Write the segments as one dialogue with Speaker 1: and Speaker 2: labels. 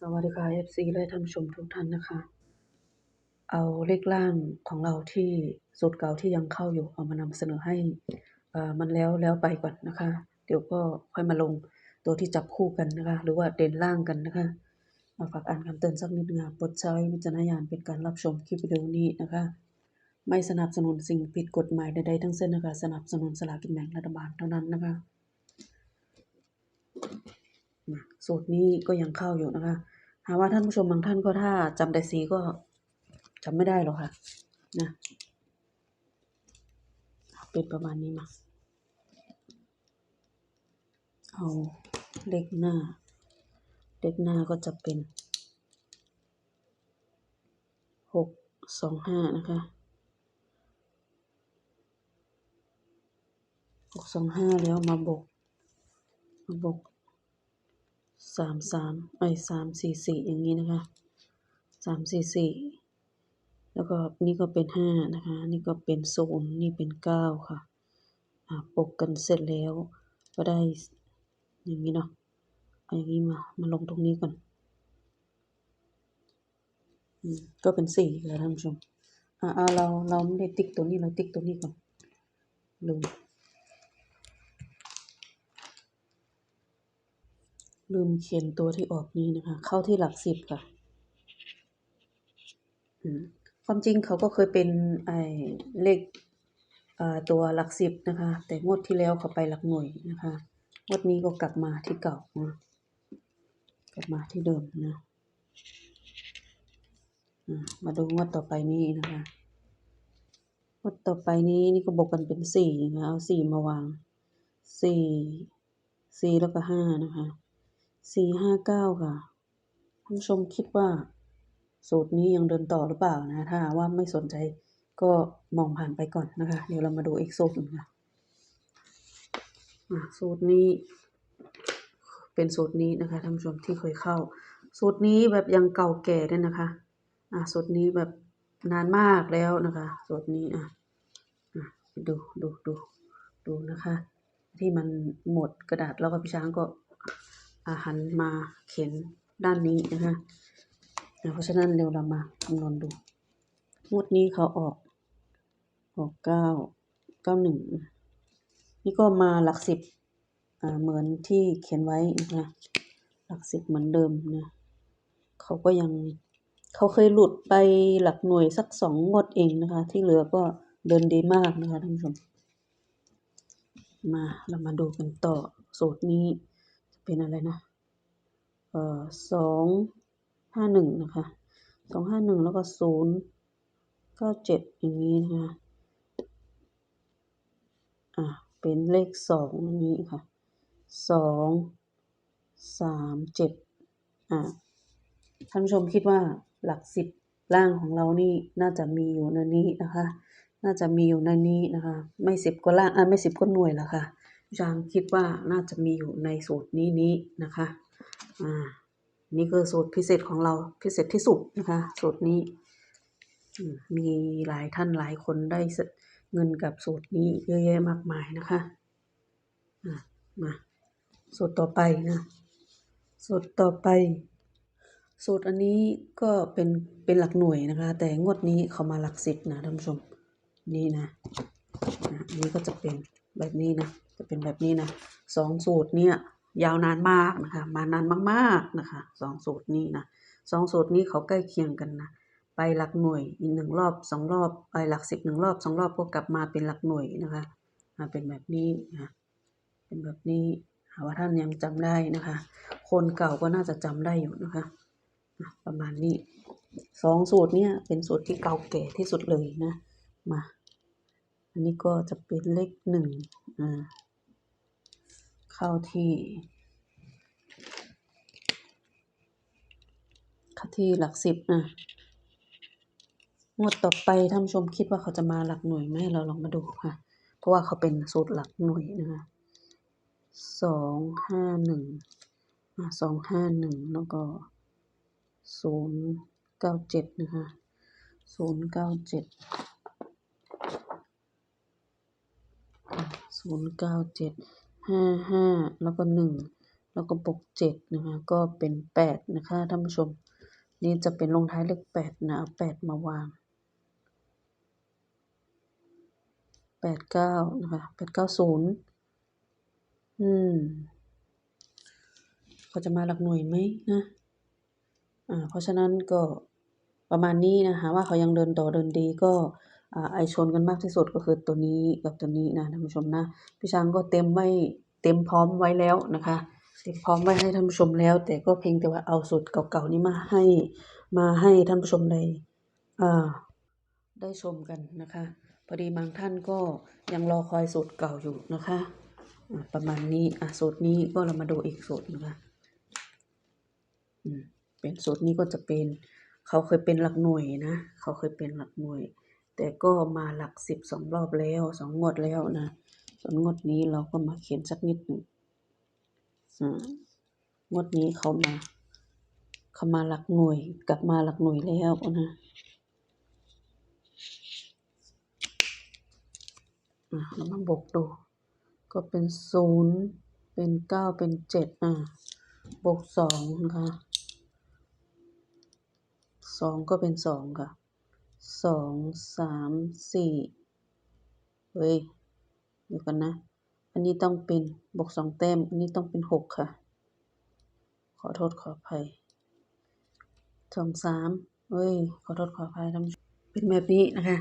Speaker 1: สวัสดีค่ะ FC และท่านผู้ชมทุกท่านนะคะ เอาเลขล่างของเราที่สูตรเก่าที่ยังเข้าอยู่เอามานำเสนอให้อ่ามันแล้วแล้วไปก่อนนะคะ เดี๋ยวก็ค่อยมาลงตัวที่จับคู่กันนะคะ หรือว่าเด่นล่างกันนะคะมาฝากอ่านคำเตือนสักนิดนึงค่ะโปรดใช้วิจารณญาณเป็นการรับชมคลิปวิดีโอนี้นะคะ ไม่สนับสนุนสิ่งผิดกฎหมายใดๆทั้งสิ้นนะคะ สนับสนุนสลากกินแบ่งรัฐบาลเท่านั้นนะคะ นะสูตรนี้ก็ยังเข้าอยู่นะคะหาว่าท่านผู้ชมบางท่านก็ถ้าจำแต่สีก็จำไม่ได้หรอกค่ะนะเป็นประมาณนี้มาเอาเลขหน้าเลขหน้าก็จะเป็นหกสองห้านะคะหกสองห้าแล้วมาบวกมาบวก สามสามไอ้สามสี่สี่อย่างนี้นะคะสามสี่สี่แล้วก็นี่ก็เป็นห้านะคะ นี่ก็เป็นศูนย์นี่เป็นเก้าค่ะอ่าปกกันเสร็จแล้วก็ได้อย่างนี้เนาะเอาอย่างนี้มามาลงตรงนี้ก่อนอืมก็เป็นสี่แล้วท่านผู้ชมอ่าอ่าเราเราไม่ได้ติ๊กตัวนี้เราติ๊กตัวนี้ก่อนลืม ลืมเขียนตัวที่ออกนี้นะคะ เข้าที่หลักสิบค่ะความจริงเขาก็เคยเป็นไอ้เลขตัวหลักสิบนะคะ แต่งวดที่แล้วเขาไปหลักหน่วยนะคะงวดนี้ก็กลับมาที่เก่านะกลับมาที่เดิมนะมาดูงวดต่อไปนี้นะคะงวดต่อไปนี้นี่ก็บอกกันเป็นสี่นะคะเอาสี่มาวางสี่สี่แล้วก็ห้านะคะ สี่ห้าเก้าค่ะท่านผู้ชมคิดว่า สูตรนี้ยังเดินต่อหรือเปล่านะ ถ้าว่าไม่สนใจก็มองผ่านไปก่อนนะคะ เดี๋ยวเรามาดูอีกสูตรหนึ่งค่ะอะสูตรนี้ เป็นสูตรนี้นะคะท่านผู้ชมที่เคยเข้า สูตรนี้แบบยังเก่าแก่ด้วยนะคะอะสูตรนี้แบบนานมากแล้วนะคะ สูตรนี้อะดูดูดูดูนะคะ ที่มันหมดกระดาษแล้วก็พี่ช้างก็ หันมาเขียนด้านนี้นะคะอะเพราะฉะนั้นเดี๋ยวเรามาคำนวณดูงวดนี้เขาออกออกเก้าเก้าหนึ่งนี่ก็มาหลักสิบเหมือนที่เขียนไว้นะคะหลักสิบเหมือนเดิมนะเขาก็ยังเขาเคยหลุดไปหลักหน่วยสักสองงวดเองนะคะ ที่เหลือก็เดินดีมากนะคะท่านผู้ชมมาเรามาดูกันต่อสูตรนี้ เป็นอะไรนะเอ่อสองห้าหนึ่งนะคะสองห้าหนึ่งแล้วก็ศูนย์เก้าเจ็ดอย่างนี้นะคะอะเป็นเลขสองนี้ค่ะสองสามเจ็ดอะท่านผู้ชมคิดว่าหลักสิบล่างของเรานี่น่าจะมีอยู่ในนี้นะคะ น่าจะมีอยู่ในนี้นะคะ ไม่สิบก็ล่างอะไม่สิบก็หน่วยละค่ะ จารย์คิดว่าน่าจะมีอยู่ในสูตรนี้นี้นะคะ อ่า นี่คือสูตรพิเศษของเราพิเศษที่สุดนะคะ สูตรนี้ มีหลายท่านหลายคนได้เงินกับสูตรนี้เยอะแยะมากมายนะคะ อะมา สูตรต่อไปนะ สูตรต่อไป สูตรอันนี้ก็เป็นเป็นหลักหน่วยนะคะ แต่งวดนี้เขามาหลักสิบนะท่านผู้ชม นี่นะนะอันนี้ก็จะเป็นแบบนี้นะ จะเป็นแบบนี้นะสองสูตรเนี่ยยาวนานมากนะคะ มานานมากๆนะคะสองสูตรนี้นะสองสูตรนี้เขาใกล้เคียงกันนะไปหลักหน่วยอีกหนึ่งรอบสองรอบไปหลักสิบหนึ่งรอบสองรอบก็กลับมาเป็นหลักหน่วยนะคะมาเป็นแบบนี้นะเป็นแบบนี้หาว่าท่านยังจำได้นะคะ คนเก่าก็น่าจะจำได้อยู่นะคะอะประมาณนี้สองสูตรเนี่ยเป็นสูตรที่เก่าแก่ที่สุดเลยนะมา อันนี้ก็จะเป็นเลขหนึ่งอ่าเข้าที่ เข้าที่หลักสิบนะงวดต่อไปท่านผู้ชมคิดว่าเขาจะมาหลักหน่วยไหมเราลองมาดูค่ะ เพราะว่าเขาเป็นสูตรหลักหน่วยนะคะสองห้าหนึ่งสองห้าหนึ่งแล้วก็ศูนย์เก้าเจ็ดนะคะศูนย์เก้าเจ็ด ศูนย์เก้าเจ็ดห้าห้าแล้วก็หนึ่งแล้วก็บวกเจ็ดนะคะก็เป็นแปดนะคะท่านผู้ชม นี่จะเป็นลงท้ายเลขแปดนะเอาแปดมาวางแปดเก้านะคะแปดเก้าศูนย์อืมเขาจะมาหลักหน่วยไหมนะอ่าเพราะฉะนั้นก็ประมาณนี้นะคะ ว่าเขายังเดินต่อเดินดีก็ ไอชนกันมากที่สุดก็คือตัวนี้กับตัวนี้นะท่านผู้ชมนะพี่ช้างก็เต็มไว้เต็มพร้อมไว้แล้วนะคะเต็มพร้อมไว้ให้ท่านผู้ชมแล้ว แต่ก็เพียงแต่ว่าเอาสูตรเก่าๆนี้มาให้มาให้ท่านผู้ชมได้อ่าได้ชมกันนะคะ พอดีบางท่านก็ยังรอคอยสูตรเก่าอยู่นะคะอ่าประมาณนี้อะสูตรนี้ก็เรามาดูอีกสูตรนะคะอืมเป็นสูตรนี้ก็จะเป็น เขาเคยเป็นหลักหน่วยนะ เขาเคยเป็นหลักหน่วย แต่ก็มาหลักสิบสองรอบแล้วสองงวดแล้วนะส่วนงวดนี้เราก็มาเขียนสักนิดหนึ่งงวดนี้เขามา เขามาหลักหน่วยกลับมาหลักหน่วยแล้วนะเรามาบวกดู ก็เป็นศูนย์เป็นเก้าเป็นเจ็ดอะบวกสองนะคะสองก็เป็นสองค่ะ สองสามสี่เฮ้ยเดี๋ยวกันนะ อันนี้ต้องเป็นบวกสองแต้ม อันนี้ต้องเป็นหกค่ะ ขอโทษขออภัยสองสามเฮ้ย ขอโทษขออภัยท่านเป็นแบบนี้นะคะ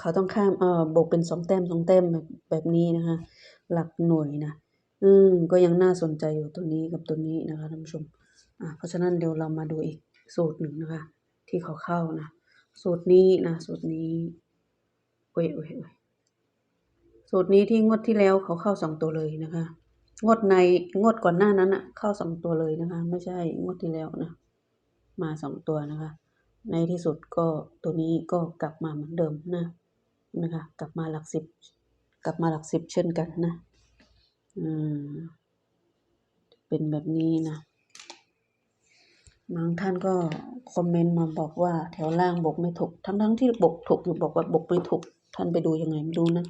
Speaker 1: เขาต้องข้ามเอ่อบวกเป็นสองแต้มสองแต้มแบบแบบนี้นะคะ หลักหน่วยนะ อืมก็ยังน่าสนใจอยู่ตัวนี้กับตัวนี้นะคะท่านผู้ชม อ่าเพราะฉะนั้นเดี๋ยวเรามาดูอีกสูตรหนึ่งนะคะ ที่เขาเข้านะ สูตรนี้นะสูตรนี้โอ้ยโอ้ยโอ้ยสูตรนี้ที่งวดที่แล้วเขาเข้าสองตัวเลยนะคะ งวดในงวดก่อนหน้านั้นอะเข้าสองตัวเลยนะคะ ไม่ใช่งวดที่แล้วนะ มาสองตัวนะคะ ในที่สุดก็ตัวนี้ก็กลับมาเหมือนเดิมนะนะคะ กลับมาหลักสิบกลับมาหลักสิบเช่นกันนะ อืม เป็นแบบนี้นะ บางท่านก็คอมเมนต์มาบอกว่าแถวล่างบกไม่ถูก ทั้งทั้งที่บกถูกอยู่บอกว่าบกไม่ถูก ท่านไปดูยังไงไม่รู้นะ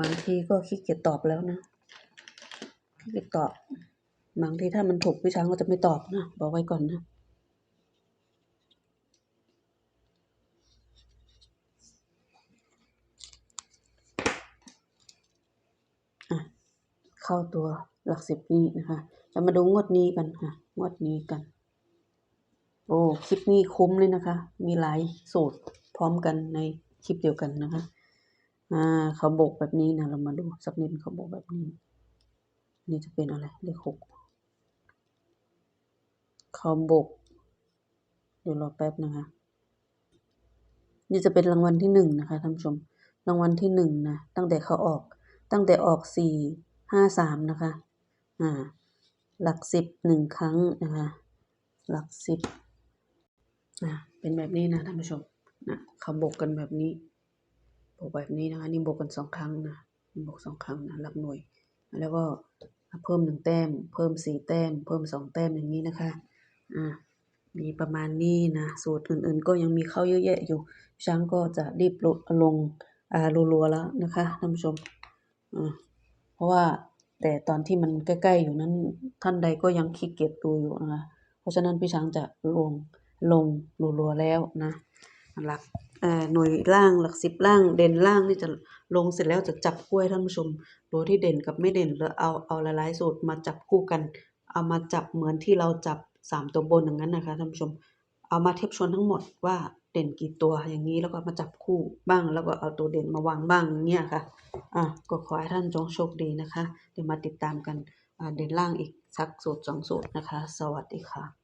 Speaker 1: บางทีก็ขี้เกียจตอบแล้วนะขี้เกียจตอบบางทีถ้ามันถูกพี่ช้างก็จะไม่ตอบนะ บอกไว้ก่อนนะอะเข้าตัวหลักสิบนี้นะคะ จะมาดูงวดนี้กันค่ะ งวดนี้กัน โอ้คลิปนี้คุ้มเลยนะคะ มีหลายสูตรพร้อมกันในคลิปเดียวกันนะคะ อ่าเขาโบกแบบนี้นะเรามาดูสักนิดเขาโบกแบบนี้ นี่จะเป็นอะไรเลขหกเขาโบก เดี๋ยวรอแป๊บนะคะ นี่จะเป็นรางวัลที่หนึ่งนะคะท่านผู้ชมรางวัลที่หนึ่งนะตั้งแต่เขาออกตั้งแต่ออกสี่ห้าสามนะคะ อ่า หลักสิบหนึ่งครั้งนะคะหลักสิบอ่าเป็นแบบนี้นะท่านผู้ชมนะเขาบวกกันแบบนี้บวกแบบนี้นะคะนี่บวกกันสองครั้งนะบวกสองครั้งนะหลักหน่วย แล้วก็เพิ่มหนึ่งแต้ม เพิ่มสี่แต้ม เพิ่มสองแต้มอย่างนี้นะคะอ่ามีประมาณนี้นะสูตรอื่นๆ ก็ยังมีเข้าเยอะแยะอยู่ช้างก็จะรีบลดลงอ่ารัวๆแล้วนะคะท่านผู้ชมอ่าเพราะว่า แต่ตอนที่มันใกล้ๆอยู่นั้นท่านใดก็ยังขี้เกียจดูอยู่นะคะเพราะฉะนั้นพี่ช้างจะลงลงรัวๆแล้วนะหลักหน่วยล่างหลักสิบล่างเด่นล่างนี่จะลงเสร็จแล้วจะจับคู่ให้ท่านผู้ชมตัวที่เด่นกับไม่เด่นแล้วเอาเอาหลายๆสูตรมาจับคู่กัน เอามาจับเหมือนที่เราจับสามตัวบนอย่างนั้นนะคะท่านผู้ชม เอามาเทียบชนทั้งหมดว่าเด่นกี่ตัวอย่างนี้แล้วก็มาจับคู่บ้าง แล้วก็เอาตัวเด่นมาวางบ้างอย่างเงี้ยค่ะอะก็ขอให้ท่านจงโชคดีนะคะ เดี๋ยวมาติดตามกันเด่นล่างอีกสักสูตรสองสูตรนะคะ สวัสดีค่ะ